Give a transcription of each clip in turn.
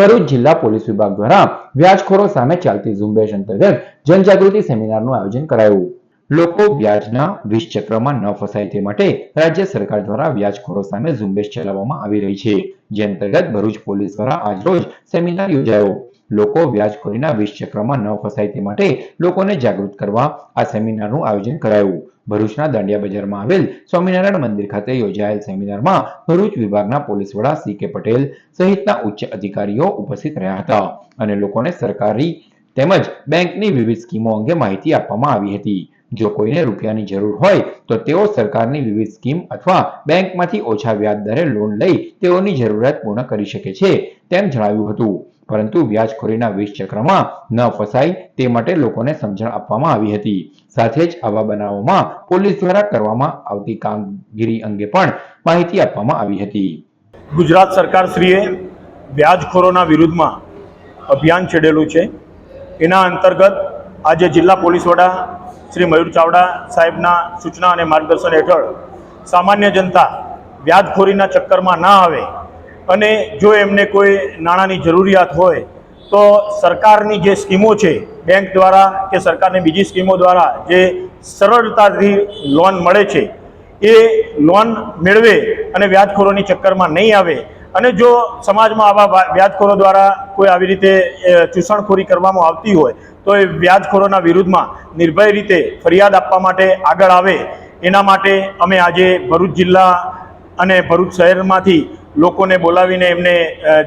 ભરૂચ જિલ્લા પોલીસ વિભાગ દ્વારા વ્યાજખોરો સામે ચાલતી ઝુંબેશ અંતર્ગત જનજાગૃતિ સેમિનારનું આયોજન કરાયું. લોકો વ્યાજના વિષ ચક્રમાં ન ફસાય તે માટે રાજ્ય સરકાર દ્વારા વ્યાજખોરો સામે ઝુંબેશ ચલાવવામાં આવી રહી છે. જે અંતર્ગત ભરૂચ પોલીસ દ્વારા આજરોજ સેમિનાર યોજાયો. લોકો વ્યાજખોરીના વિષ ચક્રમાં ન ફસાય તે માટે લોકોને જાગૃત કરવા આ સેમિનારનું આયોજન કરાયું. ભરૂચના દાંડિયા બજારમાં આવેલ સ્વામિનારાયણ મંદિર ખાતે યોજાયેલ સેમિનારમાં ભરૂચ વિભાગના પોલીસ વડા સી કે પટેલ સહિતના ઉચ્ચ અધિકારીઓ ઉપસ્થિત રહ્યા હતા અને લોકોને સરકારી તેમજ બેંકની વિવિધ સ્કીમો અંગે માહિતી આપવામાં આવી હતી. જો કોઈને રૂપિયાની જરૂર હોય, તો તેઓ સરકારની વિવિધ સ્કીમ અથવા બેંકમાંથી ઓછા વ્યાજ દરે લોન લઈ તેઓની જરૂરિયાત પૂર્ણ કરી શકે છે, તેમ જણાવ્યું હતું. પરંતુ વ્યાજખોરીના વિષ ચક્રમાં ન ફસાય તે માટે લોકોને સમજણ આપવામાં આવી હતી. સાથે જ આવા બનાવોમાં પોલીસ દ્વારા કરવામાં આવતી કામગીરી અંગે પણ માહિતી આપવામાં આવી હતી. ગુજરાત સરકારશ્રીએ વ્યાજખોરોના વિરુદ્ધમાં અભિયાન છેડેલું છે. એના અંતર્ગત આજે જિલ્લા પોલીસ વડા શ્રી મયુર ચાવડા સાહેબના સૂચના અને માર્ગદર્શન હેઠળ સામાન્ય જનતા વ્યાજખોરીના ચક્કરમાં ના આવે અને જો એમને કોઈ નાણાંની જરૂરિયાત હોય તો સરકારની જે સ્કીમો છે, બેંક દ્વારા કે સરકારની બીજી સ્કીમો દ્વારા જે સરળતાથી લોન મળે છે, એ લોન મેળવે અને વ્યાજખોરોની ચક્કરમાં નહીં આવે અને જો સમાજમાં આવા વ્યાજખોરો દ્વારા કોઈ આવી રીતે ચૂસણખોરી કરવામાં આવતી હોય તો એ વ્યાજખોરોના વિરુદ્ધમાં નિર્ભય રીતે ફરિયાદ આપવા માટે આગળ આવે. એના માટે અમે આજે ભરૂચ જિલ્લા અને ભરૂચ શહેરમાંથી લોકોને બોલાવીને એમને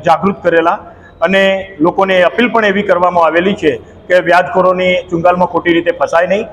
જાગૃત કરેલા અને લોકોને અપીલ પણ એવી કરવામાં આવેલી છે કે વ્યાજખોરોની ચુંગાલમાં ખોટી રીતે ફસાય નહીં.